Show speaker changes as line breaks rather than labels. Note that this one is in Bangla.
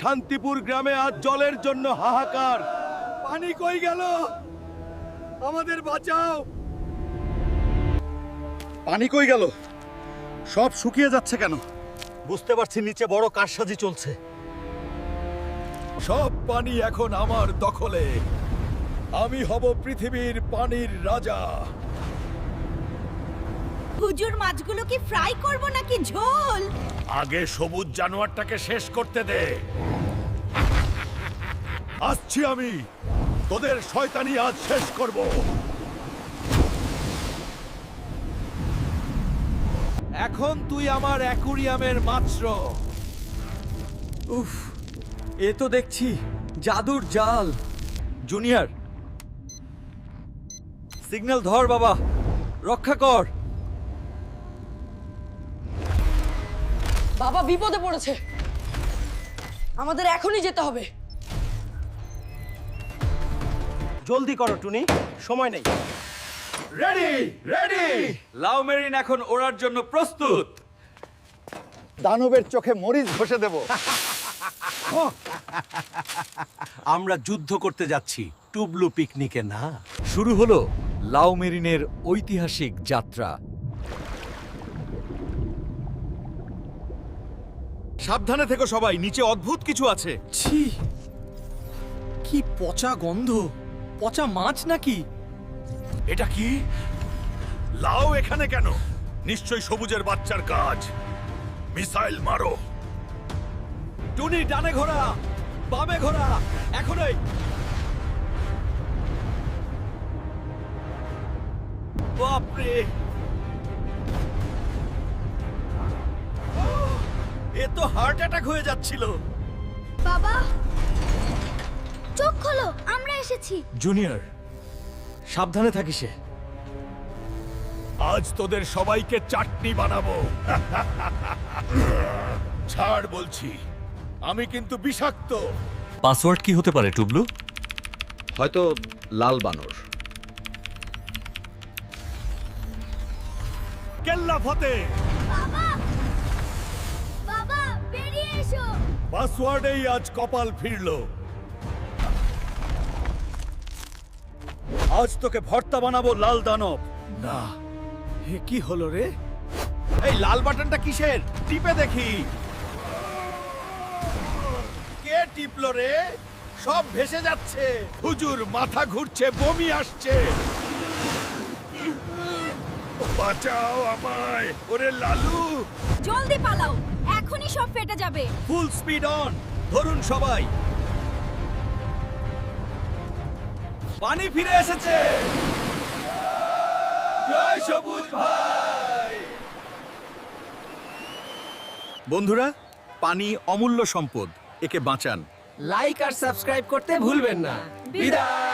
শান্তিপুর গ্রামে আজ জলের জন্য হাহাকার। পানি কই গেল? আমাদের বাঁচাও।
পানি কই গেল? সব শুকিয়ে যাচ্ছে কেন?
বুঝতে পারছি নিচে বড় কারসাজি চলছে। সব পানি এখন আমার দখলে। আমি হব পৃথিবীর পানির রাজা।
হুজুর মাছগুলো কি ফ্রাই করব নাকি ঝোল?
আগে সবুজ জানোয়ারটাকে শেষ করতে দে। আসছি আমি। তোদের শয়তানি আজ শেষ করব। এখন তুই আমার অ্যাকুরিয়ামের মাত্র। উফ এ তো দেখছি জাদুর জাল। জুনিয়র সিগন্যাল ধর বাবা রক্ষা কর।
বাবা বিপদে পড়েছে। আমাদের এখনই যেতে হবে।
জলদি করো টুনি। সময় নেই। রেডি রেডি লাউ মেরিন এখন ওড়ার জন্য প্রস্তুত।
দানবের চোখে মরিচ ঘষে দেব।
আমরা যুদ্ধ করতে যাচ্ছি টুবলু পিকনিকে না? শুরু হলো লাউ মেরিনের ঐতিহাসিক যাত্রা।
সাবধানে থেকো সবাই নিচে অদ্ভুত কিছু আছে।
ছি কি পচা গন্ধ পচা মাছ নাকি?
এটা কি? লাও এখানে কেন? নিশ্চয়ই সবুজের বাচ্চার কাজ মিসাইল মারো। টুনি ডানে ঘোরা বামে ঘোরা এখনই। বাপরে! এ তো হার্ট অ্যাটাক হয়ে যাচ্ছিল।
বাবা চোখ খোলো আমরা এসেছি।
জুনিয়র সাবধানে থাকিসে
আজ তোদের সবাইকে চাটনি বানাবো। ছাড় বলছি আমি কিন্তু বিষাক্ত।
পাসওয়ার্ড কি হতে পারে টুবলু?
হয়তো লাল বানর।
কেল্লা ফতে।
বাবা বাবা
পাসওয়ার্ডেই আজ কপাল ফিরল। আজ তোকে ভর্তা বানাবো লাল দানব। না এ কি হলো রে? এই লাল বাটনটা কিসের? টিপে দেখি। কে টিপলো রে? সব ভেসে যাচ্ছে। হুজুর মাথা ঘুরছে বমি আসছে। বাঁচাও আমায় ওরে লালু।
জলদি পালাও এখনই সব ফেটে যাবে।
ফুল স্পিড অন ধরুন সবাই। পানি ফিরে এসেছে। জয় সবুজ ভাই।
বন্ধুরা পানি অমূল্য সম্পদ একে বাঁচান।
লাইক আর সাবস্ক্রাইব করতে ভুলবেন না। বিদায়।